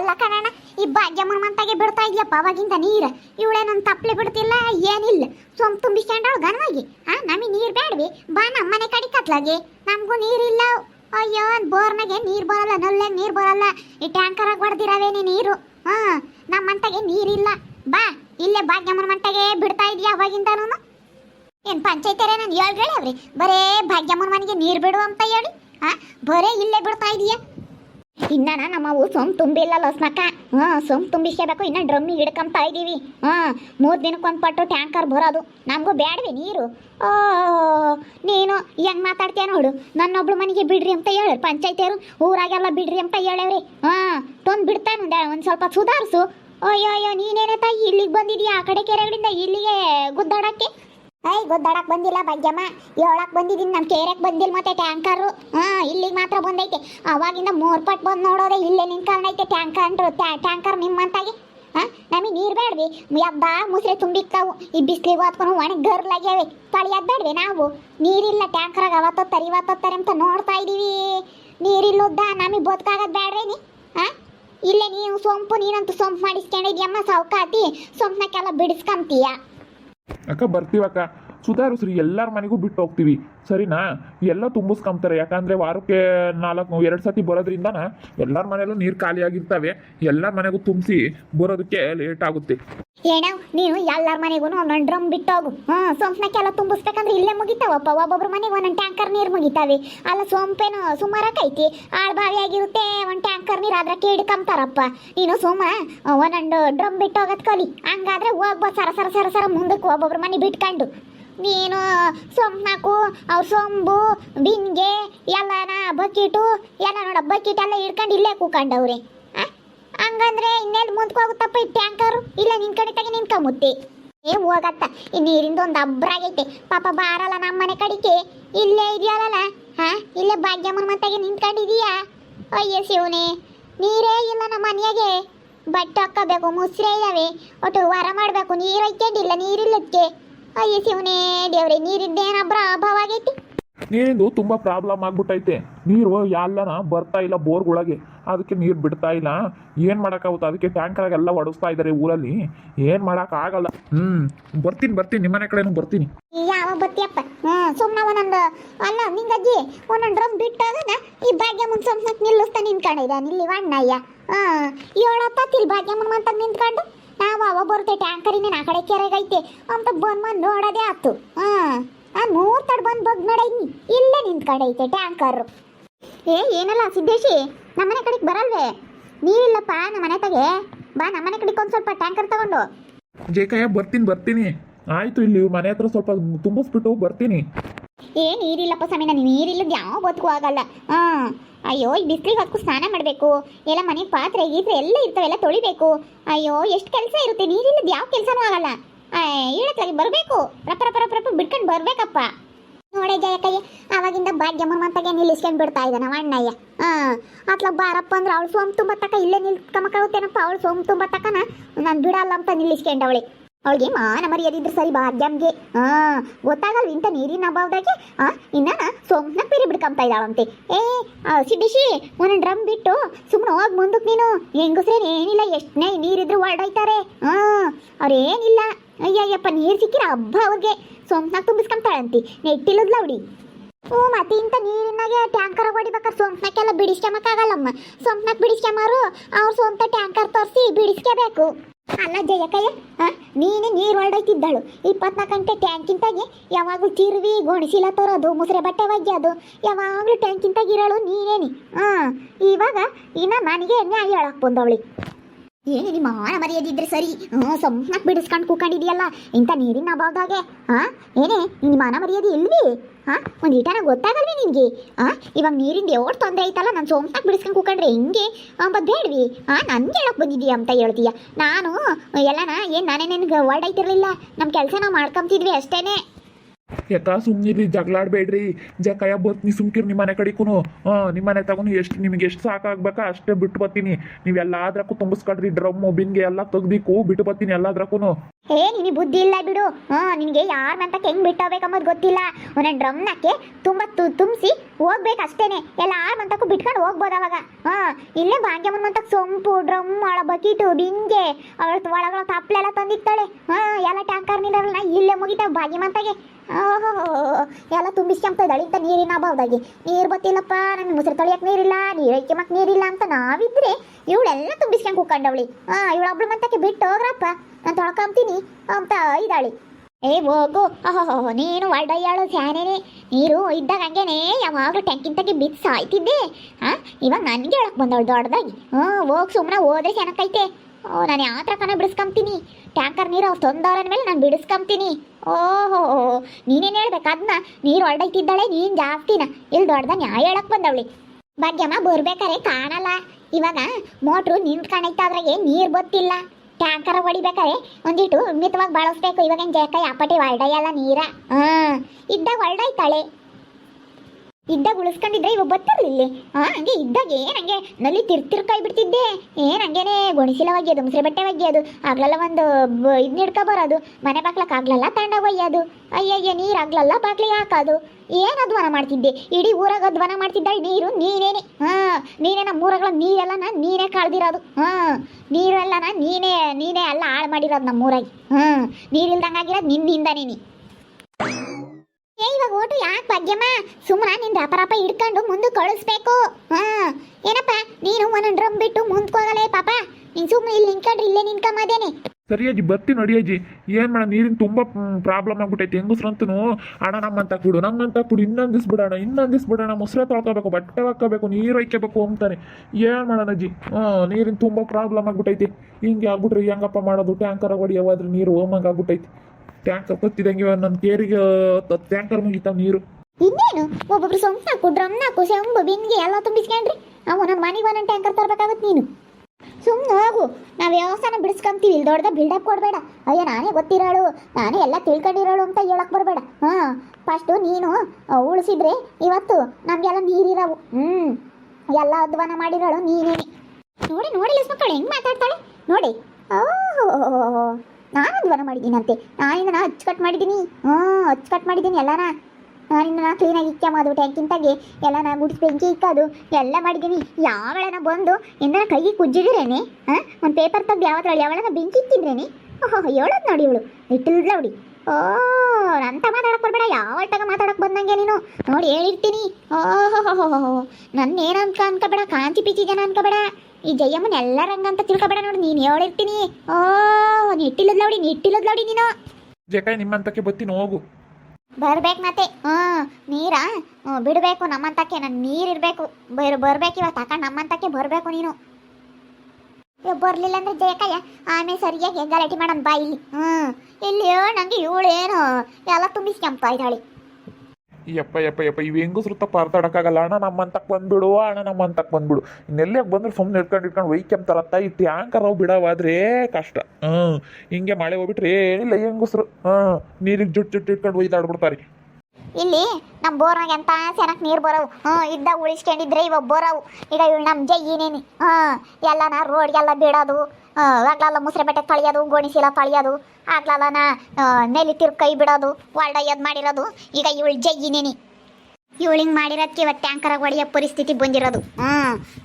ಅಲ್ಲ ಕಣಣ್ಣ, ಈ ಭಾಗ್ಯಮ್ಮನ ಮಂತಾಗೆ ಬಿಡ್ತಾ ಇದ್ಯಪ್ಪ ಅವಾಗಿಂದ ನೀರು. ಇವಳೇನೊಂದು ತಪ್ಪಲೆ ಬಿಡ್ತಿಲ್ಲ, ಏನಿಲ್ಲ. ಸೊಂಪ್ ತುಂಬಿಸ್ಕೊಂಡವಳು ಗನವಾಗಿ ಹಾ ನಮಗೆ ನೀರು ಬೇಡವಿ. ಬಾ ನಮ್ಮನೆ ಕಡೆ ಕತ್ಲಾಗೆ. ನಮಗೂ ನೀರಿಲ್ಲ ಅಯ್ಯೋ ಬೋರ್ನಾಗೆ ನೀರು ಬರಲ್ಲ ನಲ್ಲಾಗ ನೀರು ಬರಲ್ಲ. ಈ ಟ್ಯಾಂಕರಾಗ ಹೊಡೆದಿರವೇನೆ ನೀರು. ಹಾ ನಮ್ಮ ಮಂತಾಗೆ ನೀರಿಲ್ಲ ಬಾ, ಇಲ್ಲೇ ಭಾಗ್ಯಮ್ಮನ ಮಂತಾಗೆ ಬಿಡ್ತಾ ಇದೆಯಾ ಅವಾಗಿಂದನು ಏನ್ ಪಂಚಾಯತಿಯರೇ ನಾನು ಅವ್ರಿ ಬರೇ ಭಾಗ್ಯಮ್ಮನ ಮನೆಗೆ ನೀರು ಬಿಡು ಅಂತ ಹೇಳಿ. ಹಾ ಬರೇ ಇಲ್ಲೇ ಬಿಡ್ತಾ ಇದೀಯ ಇನ್ನ ನಮ್ಮವು ಸೋಮ್ ತುಂಬಿಲ್ಲ ಲಸ್ನಕ್ಕ ಹಾ, ಸೋಮ್ ತುಂಬಿಸ್ಕೋಬೇಕು ಇನ್ನ ಡ್ರಮ್ಮಿ ಹಿಡ್ಕೊಂತಾ ಇದ್ದೀವಿ. ಹಾಂ, ಮೂರು ದಿನಕ್ಕೊಂದು ಪಟ್ಟು ಟ್ಯಾಂಕರ್ ಬರೋದು. ನಮಗೂ ಬೇಡವೆ ನೀರು. ಓ, ನೀನು ಹೆಂಗೆ ಮಾತಾಡ್ತೀಯ ನೋಡು. ನನ್ನೊಬ್ಳು ಮನೆಗೆ ಬಿಡ್ರಿ ಅಂತ ಹೇಳಿ ಪಂಚಾಯತಿಯರು ಊರಾಗೆಲ್ಲ ಬಿಡ್ರಿ ಅಂತ ಹೇಳವ್ರಿ ಹಾಂ, ತೊಂದು ಬಿಡ್ತಾನೆ ಒಂದು ಸ್ವಲ್ಪ ಸುಧಾರಿಸು. ಅಯ್ಯೋ ಅಯ್ಯೋ ನೀನೇನೇ ತಾಯಿ ಇಲ್ಲಿಗೆ ಬಂದಿದ್ಯಾ? ಆ ಕಡೆ ಕೆರೆಗಳಿಂದ ಇಲ್ಲಿಗೆ ಗುದ್ದಾಡಕ್ಕೆ? ಐ ಗೊದ್ದಾಡಕ್ ಬಂದಿಲ್ಲ ಭಾಗ್ಯಮ್ಮ. ಹೇಳಕ್ ಬಂದಿದ್ದೀನಿ ನಮ್ಮ ಕೇರಕ್ ಬಂದಿಲ್ಲ ಮತ್ತೆ ಟ್ಯಾಂಕರು. ಹಾ, ಇಲ್ಲಿಗೆ ಮಾತ್ರ ಬಂದೈತೆ. ಅವಾಗಿಂದ ಮೂರ್ ಪಟ್ ಬಂದು ನೋಡೋದೆ ಇಲ್ಲೇ ನಿಂತ್ಕೊಂಡೈತೆ ಟ್ಯಾಂಕರ್ ಟ್ಯಾಂಕರ್ ನಿಮ್ಮಂತಾಗಿ. ಹಾ, ನಮಗೆ ನೀರು ಬೇಡ್ವಿ. ಹಬ್ಬ ಮುಸ್ರೆ ತುಂಬಿಕ್ತಾವು ಈ ಬಿಸ್ಲಿಗೆ ಹೊತ್ಕೊಂಡು ಒಣ ಗರ್ಲಾಗ್ಯಾವೆ. ತಳಿಯೋದ್ ಬೇಡ್ವಿ ನಾವು. ನೀರಿಲ್ಲ ಟ್ಯಾಂಕರಾಗ ಅವತ್ತೊತ್ತಾರೆ, ಇವತ್ತೊತ್ತಾರೆ ಅಂತ ನೋಡ್ತಾ ಇದೀವಿ. ನೀರಿಲ್ಲುದ್ದ ನಮಗೆ ಬದುಕಾಗದ್ ಬೇಡ್ವೇನಿ ಹಾ, ಇಲ್ಲೇ ನೀವು ಸೊಂಪು, ನೀನಂತೂ ಸೊಂಪು ಮಾಡಿಸ್ಕೊಂಡಿದ್ಯಮ್ಮ ಸೌಕಾತಿ ಸೊಂಪನಕ್ಕೆಲ್ಲ ಬಿಡಿಸ್ಕೊಂತೀಯ. ಅಕ್ಕ ಬರ್ತೀವಕ್ಕ? ಸುಧಾರಿಸ್ರಿ, ಎಲ್ಲರ ಮನೆಗೂ ಬಿಟ್ಟು ಹೋಗ್ತೀವಿ. ಸರಿನಾ? ಎಲ್ಲ ತುಂಬಿಸ್ಕೊಂತಾರೆ. ಯಾಕಂದ್ರೆ ವಾರಕ್ಕೆ ನಾಲ್ಕು, ಎರಡು ಸತಿ ಬರೋದ್ರಿಂದ ಎಲ್ಲರ ಮನೆಯಲ್ಲೂ ನೀರು ಖಾಲಿಯಾಗಿರ್ತವೆ ಎಲ್ಲರ ಮನೆಗೂ ತುಂಬಿಸಿ ಬರೋದಕ್ಕೆ ಲೇಟ್ ಆಗುತ್ತೆ. ಏನವ್ ನೀನು ಎಲ್ಲರ ಮನೆಗೂ ಒಂದೊಂದು ಡ್ರಮ್ ಬಿಟ್ಟೋಗು ಹಾ ಸೋಂಪ್ನಕ್ಕೆಲ್ಲ ತುಂಬಿಸ್ಬೇಕಂದ್ರೆ ಇಲ್ಲೇ ಮುಗಿತಾವಪ್ಪ ಒಬ್ಬೊಬ್ರ ಮನೆಗೆ ಒಂದೊಂದು ಟ್ಯಾಂಕರ್ ನೀರು ಮುಗಿತಾವೆ. ಅಲ್ಲ, ಸೋಂಪೇನು ಸುಮಾರಕ್ಕೈತಿ ಆಳ್ಬಾವಿ ಆಗಿರುತ್ತೆ, ಒಂದು ಟ್ಯಾಂಕರ್ ನೀರು ಅದ್ರಕ್ಕೆ ಹಿಡ್ಕೊಂತಾರಪ್ಪ ನೀನು ಸುಮ್ಮ ಒಂದೊಂದು ಡ್ರಮ್ ಬಿಟ್ಟೋಗತ್ ಕಲಿ. ಹಂಗಾದ್ರೆ ಹೋಗ್ಬೋದು ಸರ ಸರ ಸರ ಸರ, ಮುಂದಕ್ಕೆ ಒಬ್ಬೊಬ್ರ ಮನೆ ಬಿಟ್ಕೊಂಡು. ನೀನು ಸೊಂಪ್ನಾಕು ಅವ್ರ ಸೊಂಬು ಬಿನ್ಗೆ ಎಲ್ಲನ ಬಕೀಟು ಎಲ್ಲ ನೋಡ ಬಕೀಟ್ ಎಲ್ಲ ಹಿಡ್ಕೊಂಡು ಇಲ್ಲೇ ಕೂಕಂಡವ್ರೆ. ಹಂಗಂದ್ರೆ ಇನ್ನೆಲ್ಲಿ ಮುಂದ್ಕೋಗುತ್ತಪ್ಪ ಈ ಟ್ಯಾಂಕರು? ಇಲ್ಲ ನಿನ್ ಕಡೆ ತಗೆ ನಿಂತ್ಕೊಂಬುತ್ತೆ ಏ ಹೋಗತ್ತ? ಈ ನೀರಿಂದ ಒಂದು ಅಬ್ರಾಗೈತೆ ಪಾಪ ಬಾರಲ್ಲ ನಮ್ಮ ಮನೆ ಕಡಿಕೆ. ಇಲ್ಲೇ ಇದೆಯಲ್ಲ ಹಾ ಇಲ್ಲೇ ಭಾಗ್ಯಮ್ಮನ ಮತ್ತಾಗೆ ನಿಂತ್ಕೊಂಡಿದೀಯಾ? ಅಯ್ಯ ಶಿವನೇ, ನೀರೇ ಇಲ್ಲ ನಮ್ಮ ಮನೆಯಾಗೆ. ಬಟ್ಟೆ ಹಾಕಬೇಕು ಮುಸ್ರೆ ಇದಾವೆ. ಒಟ್ಟು ವರ ಮಾಡಬೇಕು, ನೀರು ಐಕೊಂಡಿಲ್ಲ ನೀರಿಲ್ಲಕ್ಕೆ ಅಯ್ಯ ಶಿವನೇ ದೇವ್ರೆ ನೀರಿದ್ದೇನಬ್ರ ಅಭಾವ ಆಗೈತಿ? ನೀರಿಂದು ತುಂಬಾ ಪ್ರಾಬ್ಲಮ್ ಆಗ್ಬಿಟ್ಟೈತೆ. ನೀರು ಎಲ್ಲನ ಬರ್ತಾ ಇಲ್ಲ ಬೋರ್ಗೊಳಗೆ. ಅದಕ್ಕೆ ನೀರು ಬಿಡ್ತಾ ಇಲ್ಲ. ಏನು ಮಾಡೋಕ್ಕಾಗುತ್ತೆ? ಅದಕ್ಕೆ ಟ್ಯಾಂಕರಾಗೆಲ್ಲ ಒಡಿಸ್ತಾ ಇದ್ದಾರೆ ಊರಲ್ಲಿ. ಏನು ಆಗಲ್ಲ ಹ್ಮ್ ಬರ್ತೀನಿ ಬರ್ತೀನಿ. ನಿಮ್ಮನೆ ಕಡೆನೂ ಬರ್ತೀನಿ. ಯಾವ ಬತ್ತಿಯಪ್ಪ? ಹ್ಮ್ ಸುಮ್ಮನೆ ಒಂದೊಂದು ಅಲ್ಲ ನಿಂಗಜ್ಜಿ ಒಂದೊಂದು ಡ್ರಮ್ ಬಿಟ್ಟಾಗ ಈ ಭಾಗ್ಯಮ್ಮನ ಸಂಸಕ್ ನಿಲ್ಲಿಸ್ತಾ ನಿಂತ್ಕೊಂಡಿದ್ದ. ಇಲ್ಲಿ ಅಣ್ಣಯ್ಯ ಏಳಪ್ಪ ಏಳತ್ತಾತಿಲ್ ಭಾಗ್ಯಮ್ಮನ ಅಂತ ನಿಂತ್ಕೊಂಡು. ನಾವು ಅವ ಬರುತ್ತೆ ಟ್ಯಾಂಕರಿನ ಆ ಕಡೆ ಕೆರೆಗೈತೆ. ಅಂತ ಬಂದ್ ಬಂದು ನೋಡೋದೇ ಆಯ್ತು ಆ ನೂರ್ ತಡ್ ಬಂದ್ ಬಗ್ ನೋಡೈನಿ ಇಲ್ಲೇ ಐತೆ ಟ್ಯಾಂಕರ್. ಏ, ಏನಲ್ಲ ಸಿದ್ದೇಶಿ ನಮ್ಮನೆ ಕಡೆಗೆ ಬರಲ್ವೇ? ನೀರಿಲ್ಲಪ್ಪ ನಮ್ಮ ಮನೆ ತಗೆ. ಬಾ ನಮ್ಮನೆ ಕಡೆಗೆ ಒಂದು ಸ್ವಲ್ಪ ಟ್ಯಾಂಕರ್ ತಗೊಂಡು. ಜೇಕಯ್ಯ, ಬರ್ತೀನಿ ಬರ್ತೀನಿ. ಆಯ್ತು ಇಲ್ಲಿ ಮನೆ ಹತ್ರ ಸ್ವಲ್ಪ ತುಂಬಿಸ್ಬಿಟ್ಟು ಬರ್ತೀನಿ. ಏ, ನೀರಿಲ್ಲಪ್ಪ ಸ್ವಾಮಿ ನನಗೆ ನೀರಿಲ್ಲದ ಯಾವ ಬದುಕು ಆಗಲ್ಲ. ಹಾಂ ಅಯ್ಯೋ, ಈ ಬಿಸಿಲಿಗೆ ಹೊತ್ಕು ಸ್ನಾನ ಮಾಡಬೇಕು. ಎಲ್ಲ ಮನೆ ಪಾತ್ರೆ, ಗೀತ್ರೆ ಎಲ್ಲ ಇರ್ತಾವೆಲ್ಲ ತೊಳಿಬೇಕು. ಅಯ್ಯೋ, ಎಷ್ಟು ಕೆಲಸ ಇರುತ್ತೆ, ನೀರಿಲ್ಲದ ಯಾವ ಕೆಲಸನೂ ಆಗಲ್ಲ. ಹೇಳಕ್ಕಾಗಿ ಬರಬೇಕು. ರಪ್ಪ ರಪ್ಪ ರಪ್ಪ ರಪ್ಪ ಬಿಡ್ಕೊಂಡು ಬರಬೇಕಪ್ಪ. ನೋಡೆ ಜಯಕಯ್ಯ ಅವಾಗಿಂದ ಭಾಗ್ಯ ಮತ್ತಾಗೆ ನಿಲ್ಲಿಸ್ಕೊಂಡು ಬಿಡ್ತಾ ಇದ್ದ ನಮ್ಮ ಅಣ್ಣಯ್ಯ. ಹಾಂ ಅತ್ಲ ಬಾರಪ್ಪ ಅಂದ್ರೆ ಅವಳು ಸೋಮ್ ತುಂಬ ತಕ್ಕ ಇಲ್ಲೇ ನಿಲ್ಕಮಕ್ಕಾಗುತ್ತೇನಪ್ಪ ಅವಳು ಸೋಮ್ ತುಂಬ ತಕನ ನಾನು ಬಿಡಲ್ಲ ಅಂತ ನಿಲ್ಲಿಸ್ಕೊಂಡವಳೆ. ಅವಳಿಗೆ ಮಾನ ಮರ್ಯಾದಿದ್ರೆ ಸರಿ ಭಾಗ್ಯಮ್ಗೆ ಹಾ ಗೊತ್ತಾಗಲ್ಲ ಇಂಥ ನೀರಿನ ಅಭಾವದಾಗೆ? ಆ ಇನ್ನ ಸೊಂಪ್ನ ಪೀರಿ ಬಿಡ್ಕೊಂತ ಇದ್ದಾವಂತೆ ಏ ಆ, ಒಂದು ಡ್ರಮ್ ಬಿಟ್ಟು ಸುಮ್ಮನೆ ಹೋಗಿ ಮುಂದಕ್ಕೆ ನೀನು. ಹೆಂಗಸ್ರೇನು ಏನಿಲ್ಲ ಎಷ್ಟನೇ ನೀರಿದ್ರು ಹೊರಡೋಯ್ತಾರೆ ಹಾ ಅವ್ರೇನಿಲ್ಲ. ಅಯ್ಯಯ್ಯಪ್ಪ ನೀರು ಸಿಕ್ಕಿರ ಹಬ್ಬ ಅವ್ರಿಗೆ. ಸೋಂಪ್ನಾಗ ತುಂಬಿಸ್ಕೊಂತಾಳಂತಿ ನೆಟ್ಟಿಲ್ಲದ್ಲ ಅವಡಿ ಹ್ಞೂ ಮತ್ತೆ ಇಂಥ ನೀರಿನಾಗೆ ಟ್ಯಾಂಕರ್ ಹೊಡಿಬೇಕಾದ್ರೆ ಸೊಂಪ್ನಕ್ಕೆಲ್ಲ ಬಿಡಿಸ್ಕೊಂಬಕ್ಕಾಗಲ್ಲಮ್ಮ ಸೋಂಪ್ನಾಗ ಬಿಡಿಸ್ಕೊಂಬಾರು ಅವ್ರು ಸ್ವಂತ ಟ್ಯಾಂಕರ್ ತೋರಿಸಿ ಬಿಡಿಸ್ಕೋಬೇಕು. ಅಲ್ಲ ಜಯಕಯ್ಯ ನೀನೇ ನೀರು ಹೊರಡೋಯ್ತಿದ್ದಳು ಇಪ್ಪತ್ನಾಲ್ಕು ಗಂಟೆ ಟ್ಯಾಂಕಿಂತಾಗೆ ಯಾವಾಗಲೂ ತಿರುವಿ ಗೊಣಸಿಲ ತರೋದು, ಮುಸ್ರೆ ಬಟ್ಟೆ ಒಗ್ಯೋದು, ಯಾವಾಗಲೂ ಟ್ಯಾಂಕಿಂತಾಗಿ ಇರೋಳು ನೀನೇನಿ. ಹಾಂ ಇವಾಗ ಇನ್ನ ನನಗೆ ನ್ಯಾಯ ಹೇಳಕ್ ಬಂದವಳಿ. ಏನೇ ನಿಮ್ಮ ಮಾನ ಮರ್ಯಾದಿದ್ರೆ ಸರಿ. ಹ್ಞೂ ಸಂಪ್ನಾಕ್ ಬಿಡಿಸ್ಕೊಂಡು ಕೂಕೊಂಡಿದ್ಯಲ್ಲ, ಇಂಥ ನೀರಿನ ಅಭಾವದಾಗೆ ಹಾಂ ಏನೇ ನಿನ್ನ ಮಾನ ಮರ್ಯಾದೆ ಇಲ್ವಿ? ಹಾಂ ಒಂದು ಈಟನ ಗೊತ್ತಾಗಲ್ವಿ ನಿನಗೆ? ಹಾಂ ಇವಾಗ ನೀರಿಂದ ಎಷ್ಟು ತೊಂದರೆ ಐತಲ್ಲ? ನಾನು ಸೋಮ್ಸಾಗಿ ಬಿಡಿಸ್ಕೊಂಡು ಕೂಕೊಂಡ್ರೆ ಹೆಂಗೆ? ಅಂಬದ್ ಬೇಡ್ವಿ ಹಾಂ ನನಗೆ ಹೇಳಕ್ ಬಂದಿದ್ದೀಯ ಅಂತ ಹೇಳ್ತೀಯ. ನಾನು, ಎಲ್ಲನ, ಏನು ನಾನೇ ನಿನಗೆ ವರ್ಡ್ ಐತಿರಲಿಲ್ಲ ನಮ್ಮ ಕೆಲಸ ನಾವು ಮಾಡ್ಕೊಂತಿದ್ವಿ ಅಷ್ಟೇನೆ. ಯಾಕ ಸುಮ್ಮನಿರಿ ಜಗಳಾಡ್ಬೇಡ್ರಿ. ಬತ್ ಬರ್ತೀನಿ ಸುಮ್ಕಿರಿ ನಿಮ್ಮ ಮನೆ ಕಡೆಗೂ ಹಾಂ ನಿಮ್ಮ ಮನೆ ತಗೊಂಡು ಎಷ್ಟು ನಿಮಗೆ ಎಷ್ಟು ಸಾಕಾಗ್ಬೇಕಾ ಅಷ್ಟೇ ಬಿಟ್ಟು ಬರ್ತೀನಿ ನೀವೆಲ್ಲಾದ್ರಕ್ಕೂ ತುಂಬಿಸ್ಕೊಳ್ರಿ. ಡ್ರಮ್ಮು ಬಿನ್ಗೆ ಎಲ್ಲ ತೆಗ್ದಿಕ್ಕು ಬಿಟ್ಟು ಬರ್ತೀನಿ ಎಲ್ಲಾದ್ರಕ್ಕೂ ಏ, ನಿನಗೆ ಬುದ್ಧಿ ಇಲ್ಲ ಬಿಡು. ಹಾಂ, ನಿನಗೆ ಯಾರ ಮಂತಕ್ಕೆ ಹೆಂಗೆ ಬಿಟ್ಟೋಗ್ಬೇಕಂಬುದು ಗೊತ್ತಿಲ್ಲ. ಒಂದೊಂದು ಡ್ರಮ್ನಕ್ಕೆ ತುಂಬ ತುಂಬಿಸಿ ಹೋಗ್ಬೇಕು ಅಷ್ಟೇನೆ ಎಲ್ಲ ಆರು ಮಂತಕ್ಕೂ ಬಿಟ್ಕೊಂಡು ಹೋಗ್ಬೋದು ಅವಾಗ. ಹಾಂ, ಇಲ್ಲೇ ಭಾಗ್ಯಮ್ಮನ ಮಂತಕ್ಕೆ ಸೊಂಪು, ಡ್ರಮ್ ಒಳ ಬಕೀಟು ಬಿಂಗೆ, ಅವಳ ಒಳಗಳ ತಪ್ಪಲೆಲ್ಲ ತಂದಿತ್ತಾಳೆ ಹಾಂ, ಎಲ್ಲ ಟ್ಯಾಂಕರ್ ನೀರಲ್ಲ ಇಲ್ಲೇ ಮುಗಿತಾವೆ ಭಾಗ್ಯಮಂತಗೆ ಓಹೋ, ಎಲ್ಲ ತುಂಬಿಸ್ಕೊಂತ ಇದ್ದಾಳೆ ನೀರಿನ ಅಭಾವದಾಗಿ. ನೀರು ಗೊತ್ತಿಲ್ಲಪ್ಪ ನನಗೆ ಮುಸುರು ತೊಳಿಯಕ್ಕೆ ನೀರಿಲ್ಲ, ನೀರು ಐಕ್ಯಮಕ್ಕೆ ನೀರಿಲ್ಲ ಅಂತ ನಾವಿದ್ರೆ ಇವಳೆಲ್ಲ ತುಂಬಿಸ್ಕೊಂಡು ಕೂಕೊಂಡವಳಿ ಹಾಂ ಒಬ್ಳು ಮಂತಕ್ಕೆ ಬಿಟ್ಟು ಹೋಗ್ರಪ್ಪ. ನಾನು ತೊಳ್ಕೊಂತೀನಿ ಅಂತ ಇದ್ದಾಳೆ. ಏ, ಹೋಗು. ಓಹೋ ನೀನು ಒಳ್ಳೆಯಾಳು ಸ್ಯಾನೇನೆ. ನೀರು ಇದ್ದಾಗ ಹಂಗೇನೆ. ಯಾವಾಗಲೂ ಟ್ಯಾಂಕಿನ ತಗಿ ಬಿದ್ದು ಸಾಯ್ತಿದ್ದೆ. ಹಾಂ ಇವಾಗ ನನಗೆ ಹೇಳಕ್ ಬಂದವಳು ದೊಡ್ಡದಾಗಿ. ಹ್ಞೂ, ಹೋಗಿ ಸುಮ್ಮನೆ ಹೋದ್ರೆ ಸೆನಕೈತೆ ಓ, ನಾನು ಯಾವ ಕಣ ಬಿಡಿಸ್ಕೊಂತೀನಿ ಟ್ಯಾಂಕರ್ ನೀರು ಅವ್ರು ತಂದವ್ರ ಮೇಲೆ ನಾನು ಬಿಡಿಸ್ಕೊಂತೀನಿ ಓಹೋ ನೀನೇನು ಹೇಳ್ಬೇಕು? ಅದನ್ನ ನೀರು ಹೊರಡೈತಿದ್ದಾಳೆ ನೀನು ಜಾಸ್ತಿನ. ಇಲ್ಲಿ ದೊಡ್ಡದ ನ್ಯಾಯ ಹೇಳಕ್ ಬಂದವಳಿ. ಭಾಗ್ಯಮ್ಮ ಬರ್ಬೇಕಾರೆ ಕಾಣಲ್ಲ. ಇವಾಗ ಮೋಟ್ರು ನಿಂತ್ಕೊಂಡೈತಾದ್ರಾಗೆ ನೀರು ಗೊತ್ತಿಲ್ಲ ಟ್ಯಾಂಕರ್ ಹೊಡಿಬೇಕಾರೆ ಒಂದಿಟ್ಟು ಮಿತವಾಗಿ ಬಳಸ್ಬೇಕು. ಇವಾಗ ಏನು ಜಯಕ ಯಾಪಟಿ ಹೊಲ್ಡಯ್ಯಲ್ಲ ನೀರ? ಹಾಂ. ಇದ್ದಾಗ ಹೊಲ್ಡೈತಾಳೆ ಇದ್ದಾಗ ಉಳಿಸ್ಕೊಂಡಿದ್ರೆ ಇವಾಗ ಬತ್ತಿರ್ಲಿಲ್ಲ ಹಾ ಹಂಗೆ ಇದ್ದಾಗ ಏನ್ ಹಂಗೆ? ನಲ್ಲಿ ತಿರ್ತಿರ್ ಕೈ ಬಿಡ್ತಿದ್ದೆ. ಏನ್ ಹಂಗೇನೆ? ಅದು ಮುಸ್ರೆ ಬಟ್ಟೆ ಅದು, ಆಗ್ಲೆಲ್ಲ ಒಂದು ಇದ್ ಹಿಡ್ಕೊ ಬರೋದು. ಮನೆ ಬಾಗ್ಲಕ್ಕೆ ಆಗ್ಲಲ್ಲ ತಂಡ ಒಯ್ಯೋದು ಅಯ್ಯಯ್ಯ, ನೀರ್ ಆಗ್ಲಲ್ಲ ಬಾಗ್ಲಿ ಹಾಕೋದು. ಏನ್ ಅಧ್ವಾನ ಮಾಡ್ತಿದ್ದೆ? ಇಡೀ ಊರಾಗ ಅಧ್ವಾನ ಮಾಡ್ತಿದ್ದ ನೀರು, ನೀನೇನೆ. ಹಾ ನೀನೇ ನಮ್ಮ ಊರಾಗಳ ನೀರೆಲ್ಲ ನಾನು ನೀನೇ ಕಳ್ದಿರೋದು. ಹಾ ನೀರೆಲ್ಲ ನಾನು, ನೀನೇ ನೀನೇ ಎಲ್ಲ ಹಾಳು ಮಾಡಿರೋದು ನಮ್ಮ ಊರಾಗಿ. ಹ್ಮ್ ನೀರಿಲ್ದಂಗಾಗಿರೋದು ನಿನ್ನಿಂದ ಏ ಇವಾಗ ಓಟು ಯಾಕೆ ಭಾಗ್ಯಮ್ಮ? ಸುಮ್ಮನೆ ನಿನ್ನ ರಪರಪ ಹಿಡ್ಕೊಂಡು ಮುಂದೆ ಕಳಿಸ್ಬೇಕು. ಹಾ. ಏನಪ್ಪ, ನೀನು ಒಂದೊಂದು ಡ್ರಮ್ ಬಿಟ್ಟು ಮುಂದ್ಕೋಗಲೇ ಪಾಪ? ನೀನು ಸುಮ್ಮನೆ ಇಲ್ಲಿ ನಿಂತ್ಕೊಂಡ್ರೆ ಇಲ್ಲೇ ನಿಂತ್ಕೊಂಬದೇನೆ ಸರಿ ಅಜ್ಜಿ, ಬರ್ತೀನಿ ನೋಡಿ ಅಜ್ಜಿ. ಏನು ಮಾಡ ನೀರಿನ ತುಂಬ ಪ್ರಾಬ್ಲಮ್ ಆಗ್ಬಿಟ್ಟೈತೆ ಹೆಂಗಸ್ರಂತೂ ಅಣ್ಣ ನಮ್ಮಂತ ಕುಡು, ನಮ್ಮಂತ ಕೊಡು, ಇನ್ನೊಂದಿಸ್ ಬಿಡೋಣ ಇನ್ನೊಂದು ದಿವ್ಸ ಬಿಡೋಣ ಮೊಸರೆ ತೊಳ್ಕೋಬೇಕು, ಬಟ್ಟೆ ಹಾಕೋಬೇಕು ನೀರು ಹೊಯ್ಕೋಬೇಕು ಅಂತಾನೆ. ಏನು ಮಾಡೋಣ ಅಜ್ಜಿ? ಹಾಂ, ನೀರಿನ ತುಂಬ ಪ್ರಾಬ್ಲಮ್ ಆಗ್ಬಿಟ್ಟೈತಿ ಹಿಂಗೆ ಆಗ್ಬಿಟ್ರೆ ಹೆಂಗಪ್ಪ ಮಾಡೋದು? ಟ್ಯಾಂಕರ್ ಹೊಡಿಯೋವಾದ್ರೆ ನೀರು ಹೋಮಂಗೆ ಆಗ್ಬಿಟ್ಟೈತೆ ಟ್ಯಾಂಕರ್ ಕೊತ್ತಿದಂಗೆ ನನ್ನ ಕೇರಿಗೆ ಟ್ಯಾಂಕರ್ ಮುಗಿತಾವ ನೀರು. ಇನ್ನೇನು? ಒಬ್ಬೊಬ್ರು ಸೊಂಪ್ ನಾಕು ಡ್ರಮ್ ನಾಕು ಸೆಂಬು ಬಿಂದಿಗೆ ಎಲ್ಲ ತುಂಬಿಸ್ಕೊಂಡ್ರಿ. ಅವು ನನ್ನ ಮನೆಗೆ ಒಂದೊಂದು ಟ್ಯಾಂಕರ್ ತರಬೇಕಾಗುತ್ತೆ ನೀನು. ಸುಮ್ಮನೆ ಹೋಗು. ನಾವು ವ್ಯವಸ್ಥಾನ ಬಿಡಿಸ್ಕೊಂತೀವಿ. ಇಲ್ಲಿ ದೊಡ್ಡದ ಬಿಲ್ಡಪ್ ಕೊಡಬೇಡ. ಅಯ್ಯ, ನಾನೇ ಗೊತ್ತಿರೋಳು. ನಾನೇ ಎಲ್ಲ ತಿಳ್ಕೊಂಡಿರೋಳು ಅಂತ ಹೇಳಕ್ ಬರಬೇಡ. ಹಾಂ, ಫಸ್ಟು ನೀನು ಉಳಿಸಿದ್ರೆ ಇವತ್ತು ನಮಗೆಲ್ಲ ನೀರಿರವು. ಹ್ಞೂ ಎಲ್ಲ ಅಧ್ವಾನ ಮಾಡಿರೋಳು ನೀನೇನೆ. ನೋಡಿ ನೋಡಿ ಮಕ್ಕಳು ಹೆಂಗೆ ಮಾತಾಡ್ತಾಳೆ? ನೋಡಿ. ಓಹೋ ನಾನು ಜ್ವರ ಮಾಡಿದ್ದೀನಂತೆ. ನಾನಿಂದ ನಾ ಅಚ್ಚುಕಟ್ಟು ಮಾಡಿದ್ದೀನಿ. ಹ್ಞೂ ಕಟ್ ಮಾಡಿದ್ದೀನಿ ಎಲ್ಲಾನ. ನಾನಿಂದ ನಾ ಕ್ಲೀನಾಗಿ ಇಕ್ಕೊಂಬೋದು ಟ್ಯಾಂಕಿಂತಾಗೆ ಎಲ್ಲ ನಾ ಗುಡಿಸಿ ಬೆಂಕಿ ಇಕ್ಕೋದು. ಎಲ್ಲ ಮಾಡಿದ್ದೀನಿ. ಯಾವಳನ ಬಂದು ಇಂದ ಕೈಗೆ ಕುಜ್ಜಿದ್ರೇನೆ, ಹಾಂ? ಒಂದು ಪೇಪರ್ ತೆಗ್ದು ಯಾವತ್ತಳು ಯಾವಳನ ಬೆಂಕಿ ಇಕ್ಕಿದ್ರೇನೆ. ಓಹೋ, ಹೇಳೋದು ನೋಡಿ ಇವಳು. ಇಟ್ಟಿಲ್ಲ ನೋಡಿ ಓ ಅಂತ ಬರಬೇಡ. ಯಾವಳ ತಗ ಮಾತಾಡಕ್ಕೆ ಬಂದಂಗೆ ನೀನು? ನೋಡಿ ಹೇಳಿರ್ತೀನಿ. ಓಹೋ ನನ್ನ ಏನಂತ ಅನ್ಕೋಬೇಡ? ಕಾಂತಿ ಪಿಚಿ ಜನ ಅನ್ಕೋಬೇಡ? ಈ ಜಯಮ್ಮನ ಎಲ್ಲರಂಗಂತ ತಿಳ್ಕೊಬೇಡ ನೋಡಿ ನೀನು ಹೇಳಿರ್ತೀನಿ ಓ ನಿಟ್ಟಿಲ್ಲದ್ ನೋಡಿ ನಿಟ್ಟಿಲ್ಲದ್ ನೋಡಿ ನೀನು. ಜಕಾಯ್ ನಿಮ್ಮಂತಕ್ಕೆ ಬರ್ತೀನಿ ಹೋಗು. ಬರ್ಬೇಕು ಮತ್ತೆ. ಹ್ಮ್ ನೀರ? ಹ್ಞೂ ಬಿಡಬೇಕು ನಮ್ಮಂತಕ್ಕೆ. ನೀರ್ ನೀರಿರಬೇಕು ಬರ್ ಬರ್ಬೇಕು ಇವಾಗ ತಕೊಂಡು ನಮ್ಮಂತಕ್ಕೆ ಬರಬೇಕು ನೀನು. ಬರ್ಲಿಲ್ಲ ಬರಲಿಲ್ಲ ಅಂದ್ರೆ ಜಯಕಾಯ ಆಮೇಲೆ ಸರಿಯಾಗಿ ಗಲಾಟೆ ಮಾಡೋಣ ಬಾ ಇಲ್ಲಿ. ಹ್ಞೂ ಇಲ್ಲಿ ನಂಗೆ ಇವಳು ಏನು ಎಲ್ಲ ತುಂಬಿಸ್ಕೊಂತ ಇದ್ದಾಳೆ. ಯಪ್ಪ ಯಪ್ಪ ಯಪ್ಪ, ಇವು ಹೆಂಗಸ್ರು ತಪ್ಪ ಅರ್ಧಾಡಕ್ಕಾಗಲ್ಲ ಅಣ್ಣ ನಮ್ಮಂತಕ್ಕೆ ಬಂದ್ಬಿಡು, ಅಣ್ಣ ನಮ್ಮಂತಕ್ಕೆ ಬಂದ್ಬಿಡು. ಇನ್ನೆಲ್ಲೇ ಬಂದ್ರೆ ಸುಮ್ಮನೆ ಇಟ್ಕೊಂಡು ಇಟ್ಕೊಂಡು ಒಯ್ಕೊಂತಾರತ್ತ ಈ ಟ್ಯಾಂಕರ್ ಅವು ಬಿಡವಾದ್ರೆ ಕಷ್ಟ. ಹ್ಞೂ ಹಿಂಗೆ ಮಳೆ ಹೋಗ್ಬಿಟ್ರೆ ಏನಿಲ್ಲ, ಹೆಂಗುಸ್ರು. ಹಾಂ ನೀರಿಗೆ ಜುಟ್ ಜುಟ್ಟು ಇಟ್ಕೊಂಡು ಒಯ್ದಾಡ್ಬಿಡ್ತಾರೆ. ಇಲ್ಲಿ ನಮ್ಮ ಬೋರ್ನಾಗ ಎಂತ ಚೆನ್ನಾಗಿ ನೀರು ಬರೋವು? ಹ್ಞೂ, ಇದ್ದ ಉಳಿಸ್ಕೊಂಡಿದ್ರೆ ಇವಾಗ ಬರೋವು. ಈಗ ಇವ್ ನಮ್ಮ ಜಯ್ಯಿನೇನಿ ಹಾಂ ಎಲ್ಲನ ರೋಡ್ಗೆಲ್ಲ ಬಿಡೋದು ಆಗ್ಲಲ್ಲ ಮುಸ್ರೆ ಬಟ್ಟೆ ತೊಳೆಯೋದು ಗೋಣಿಸಿಲ ತೊಳೆಯೋದು. ನಾ ನೆಲಿ ತಿರು ಕೈ ಬಿಡೋದು ಒಳ್ಳೆಯದು ಮಾಡಿರೋದು. ಈಗ ಇವಳು ಜಯ್ಯಿನೇನಿ ಇವಳು ಹಿಂಗೆ ಮಾಡಿರೋದಕ್ಕೆ ಇವತ್ತು ಟ್ಯಾಂಕರಾಗ ಪರಿಸ್ಥಿತಿ ಬಂದಿರೋದು. ಹ್ಞೂ,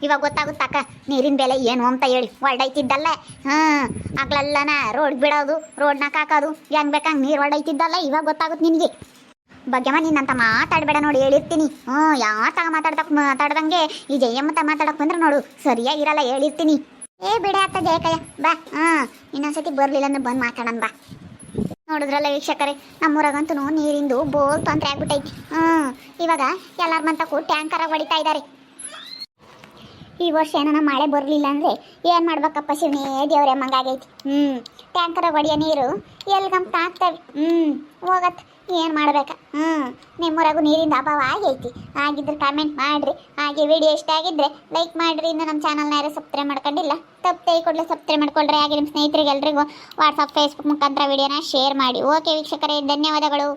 ಇವಾಗ ಗೊತ್ತಾಗುತ್ತಕ್ಕ ನೀರಿನ ಬೆಲೆ ಏನು ಅಂತ ಹೇಳಿ. ಹೊಲ್ಡೈತಿದ್ದಲ್ಲ ಹ್ಞೂ ಆಗ್ಲಲ್ಲನ ರೋಡ್ ಬಿಡೋದು, ರೋಡ್ನಾಗ ಹಾಕೋದು. ಹೆಂಗ್ ಬೇಕಂಗೆ ನೀರು ಹೊಲ್ಡೈತಿದ್ದಲ್ಲ ಇವಾಗ ಗೊತ್ತಾಗುತ್ತೆ ನಿನಗೆ. ಭಾಗ್ಯಮ್ಮ ನಿನ್ನಂತ ಮಾತಾಡಬೇಡ ನೋಡಿ, ಹೇಳಿರ್ತೀನಿ. ಹ್ಞೂ, ಯಾವ ತಗ ಮಾತಾಡ್ದಕ್ ಮಾತಾಡ್ದಂಗೆ ಈ ಜಯಮ್ಮ ತ ಮಾತಾಡಕ್ ಬಂದ್ರೆ ನೋಡು ಸರಿಯಾಗಿರಲ್ಲ ಹೇಳಿರ್ತೀನಿ. ಏ, ಬಿಡ ಅತ್ತ ಜಯಕಯ್ಯ, ಬಾ ಹಾಂ ಇನ್ನೊಂದ್ಸತಿ ಬರಲಿಲ್ಲ ಅಂದ್ರೆ ಬಂದು ಮಾತಾಡೋಣ, ಬಾ. ನೋಡಿದ್ರಲ್ಲ ವೀಕ್ಷಕರೇ, ನಮ್ಮೂರಾಗಂತೂ ನೀರಿಂದು ಬೋಲ್ ತೊಂದರೆ ಆಗ್ಬಿಟ್ಟೈತಿ. ಹ್ಞೂ, ಇವಾಗ ಎಲ್ಲರ ಮಂತಕ್ಕೂ ಟ್ಯಾಂಕರ್ ಹೊಡಿತಾ ಇದ್ದಾರೆ ಈ ವರ್ಷ ಏನೋ ಮಳೆ ಬರಲಿಲ್ಲ ಅಂದರೆ ಏನು ಮಾಡ್ಬೇಕಪ್ಪ ಶಿವನೇ ದೇವ್ರೆ ಮಂಗಾಗೈತಿ ಹ್ಞೂ, ಟ್ಯಾಂಕರ್ ಹೊಡಿಯೋ ನೀರು ಎಲ್ಗಂತ ಆಗ್ತವೆ. ಹ್ಞೂ, ಹೋಗತ್ತೆ. ಏನು ಮಾಡ್ಬೇಕ? ಹ್ಞೂ ನಿಮ್ಮೂರಾಗೂ ನೀರಿಂದ ಅಭಾವ ಆಗೈತಿ. ಆಗಿದ್ರೆ ಕಾಮೆಂಟ್ ಮಾಡಿರಿ. ಹಾಗೆ ವಿಡಿಯೋ ಇಷ್ಟ ಆಗಿದ್ರೆ ಲೈಕ್ ಮಾಡಿರಿ. ಇನ್ನು ನಮ್ಮ ಚಾನಲ್ನ ಯಾರು ಸಬ್ಸ್ಕ್ರೈಬ್ ಮಾಡ್ಕೊಂಡಿಲ್ಲ ತಪ್ಪು ತೈ ಕೊಡಲು ಸಬ್ಸ್ಕ್ರೈಬ್ ಮಾಡ್ಕೊಳ್ರಿ. ಹಾಗೆ ನಿಮ್ಮ ಸ್ನೇಹಿತರಿಗೆ ಎಲ್ರಿಗೂ ವಾಟ್ಸಪ್ ಫೇಸ್ಬುಕ್ ಮುಖಾಂತರ ವಿಡಿಯೋನ ಶೇರ್ ಮಾಡಿ. ಓಕೆ ವೀಕ್ಷಕರೇ, ಧನ್ಯವಾದಗಳು.